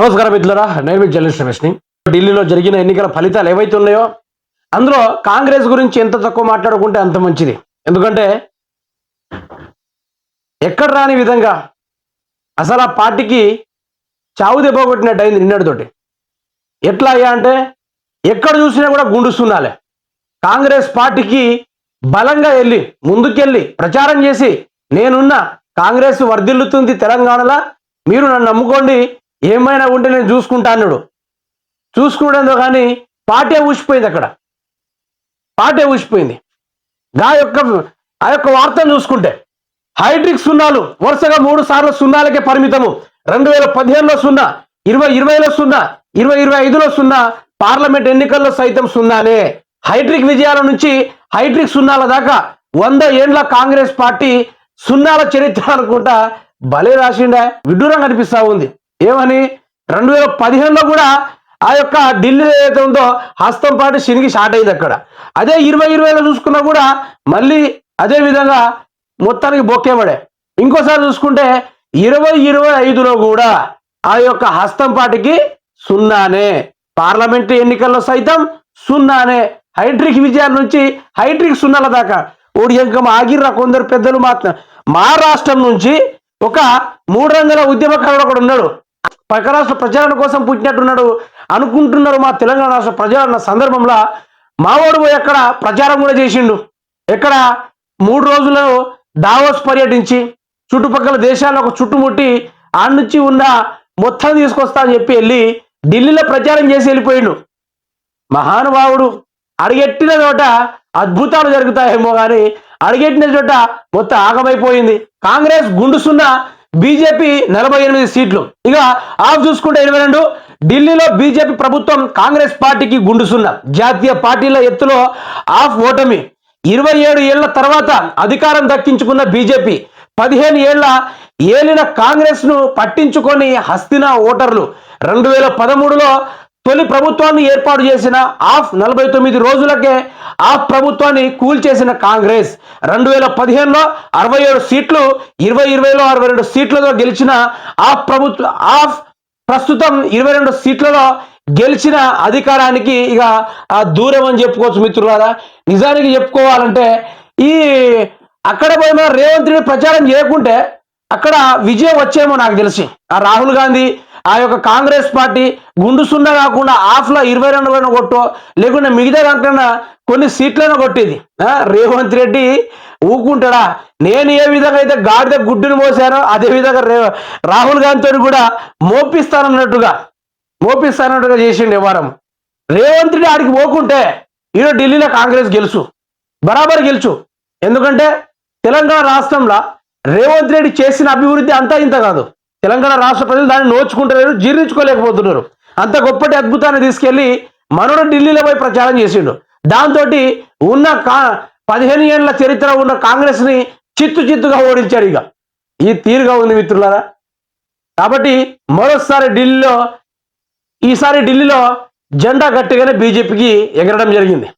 నమస్కారం మిత్రులరా నేను మీ జర్నలిస్ట్ రమేష్ని. ఢిల్లీలో జరిగిన ఎన్నికల ఫలితాలు ఏవైతే ఉన్నాయో అందులో కాంగ్రెస్ గురించి ఎంత తక్కువ మాట్లాడుకుంటే అంత మంచిది. ఎందుకంటే ఎక్కడ రాని విధంగా అసలు ఆ పార్టీకి చావు దెబ్బ కొట్టినట్టు అయింది నిన్నటితోటి ఎట్లా అయ్యా అంటే ఎక్కడ చూసినా కూడా గుండుస్తున్నాలే. కాంగ్రెస్ పార్టీకి బలంగా వెళ్ళి ముందుకెళ్ళి ప్రచారం చేసి నేనున్న కాంగ్రెస్ వర్ధిల్లుతుంది తెలంగాణలో మీరు నన్ను నమ్ముకోండి ఏమైనా ఉంటే నేను చూసుకుంటా అన్నాడు. కానీ పార్టీ ఊసిపోయింది అక్కడ. పార్టీ ఊసిపోయింది. గా యొక్క ఆ యొక్క వార్తను చూసుకుంటే హైడ్రిక్ సున్నాలు వరుసగా మూడు సార్లు సున్నాలకే పరిమితము. రెండు వేల పదిహేనులో సున్నా ఇరవై ఇరవైలో సున్నా ఇరవై ఇరవై ఐదులో సున్నా పార్లమెంట్ ఎన్నికల్లో సైతం సున్నానే. హైడ్రిక్ విజయాల నుంచి హైడ్రిక్ సున్నాల దాకా వంద ఏండ్ల కాంగ్రెస్ పార్టీ సున్నాల చరిత్ర అనుకుంటా భలే రాసిండా. విడ్డూరంగా అనిపిస్తా ఉంది. ఏమని? రెండు వేల పదిహేనులో కూడా ఆ యొక్క ఢిల్లీ ఏదైతే ఉందో హస్తం పాటు శనిగి షార్ట్ అయింది అక్కడ. అదే ఇరవై ఇరవైలో చూసుకున్నా కూడా మళ్ళీ అదే విధంగా మొత్తానికి బొక్కేబడే ఇంకోసారి చూసుకుంటే ఇరవై ఇరవై ఐదులో కూడా ఆ యొక్క హస్తం పాటికి సున్నానే. పార్లమెంటు ఎన్నికల్లో సైతం సున్నానే. హైడ్రిక్ విజయాల నుంచి హైడ్రిక్ సున్నాల దాకా. ఓడియంకం ఆగిర్రా కొందరు పెద్దలు మాత్రం. మా రాష్ట్రం నుంచి ఒక మూడు రంగుల ఉద్యమకారుడు ఒకడు ఉన్నాడు. పక్క రాష్ట్ర ప్రచారణ కోసం పుట్టినట్టున్నాడు అనుకుంటున్నారు మా తెలంగాణ రాష్ట్ర ప్రచారణ సందర్భంలో మావాడు పోయి అక్కడ ప్రచారం కూడా చేసిండు. ఎక్కడ మూడు రోజులు దావోస్ పర్యటించి చుట్టుపక్కల దేశాల్లో ఒక చుట్టుముట్టి ఆ నుంచి ఉన్న మొత్తం తీసుకొస్తా అని చెప్పి వెళ్ళి ఢిల్లీలో ప్రచారం చేసి వెళ్ళిపోయిండు. మహానుభావుడు అడిగెట్టిన చోట అద్భుతాలు జరుగుతాయేమో కానీ అడిగెట్టిన చోట మొత్తం ఆగమైపోయింది. కాంగ్రెస్ గుండుసున్న బీజేపీ నలభై ఎనిమిది సీట్లు. ఇక ఆఫ్ చూసుకుంటే ఇరవై రెండు ఢిల్లీలో బీజేపీ ప్రభుత్వం కాంగ్రెస్ పార్టీకి గుండుసున్న జాతీయ పార్టీల ఎత్తులో ఆఫ్ ఓటమి. ఇరవై ఏడు ఏళ్ళ తర్వాత అధికారం దక్కించుకున్న బీజేపీ పదిహేను ఏళ్ళ ఏలిన కాంగ్రెస్ను పట్టించుకొని హస్తిన ఓటర్లు. రెండు వేల పదమూడులో తొలి ప్రభుత్వాన్ని ఏర్పాటు చేసిన ఆఫ్ నలభై తొమ్మిది రోజులకే ఆఫ్ ప్రభుత్వాన్ని కూల్చేసిన కాంగ్రెస్. రెండు వేల పదిహేనులో అరవై ఏడు సీట్లు ఇరవై ఇరవైలో అరవై రెండు సీట్లతో గెలిచిన ఆఫ్ ప్రభుత్వ ఆఫ్ ప్రస్తుతం ఇరవై రెండు సీట్లలో గెలిచిన అధికారానికి ఇక దూరం అని చెప్పుకోవచ్చు మిత్రులారా. నిజానికి చెప్పుకోవాలంటే ఈ అక్కడ పోయి మన రేవంత్ రెడ్డి ప్రచారం చేయకుంటే అక్కడ విజయం వచ్చేమో నాకు తెలిసి. ఆ రాహుల్ గాంధీ ఆ యొక్క కాంగ్రెస్ పార్టీ గుండు సున్నా కాకుండా ఆఫ్లో ఇరవై రెండులను కొట్టో లేకుంటే మిగతా దాంట్లో కొన్ని సీట్లను కొట్టేది. రేవంత్ రెడ్డి ఊకుంటాడా? నేను ఏ విధంగా అయితే గాడిద గుడ్డును మోసానో అదే విధంగా రే రాహుల్ గాంధీతో కూడా మోపిస్తానన్నట్టుగా మోపిస్తానన్నట్టుగా చేసిండు వ్యవహారం. రేవంత్ రెడ్డి ఆడికి పోకుంటే ఈరోజు ఢిల్లీలో కాంగ్రెస్ గెలుసు. బరాబర్ గెలుచు ఎందుకంటే తెలంగాణ రాష్ట్రంలో రేవంత్ రెడ్డి చేసిన అభివృద్ధి అంతా ఇంత కాదు. తెలంగాణ రాష్ట్ర ప్రజలు దాన్ని నోచుకుంటలేరు జీర్ణించుకోలేకపోతున్నారు. అంత గొప్పటి అద్భుతాన్ని తీసుకెళ్ళి మనోడు ఢిల్లీలో పోయి ప్రచారం చేసిండు. దాంతో ఉన్న కా పదిహేను ఏళ్ళ చరిత్ర ఉన్న కాంగ్రెస్ని చిత్తు చిత్తుగా ఓడించాడు ఇక. ఈ తీరుగా ఉంది మిత్రులారా. కాబట్టి మరోసారి ఢిల్లీలో ఈసారి ఢిల్లీలో జెండా గట్టిగానే బీజేపీకి ఎగరడం జరిగింది.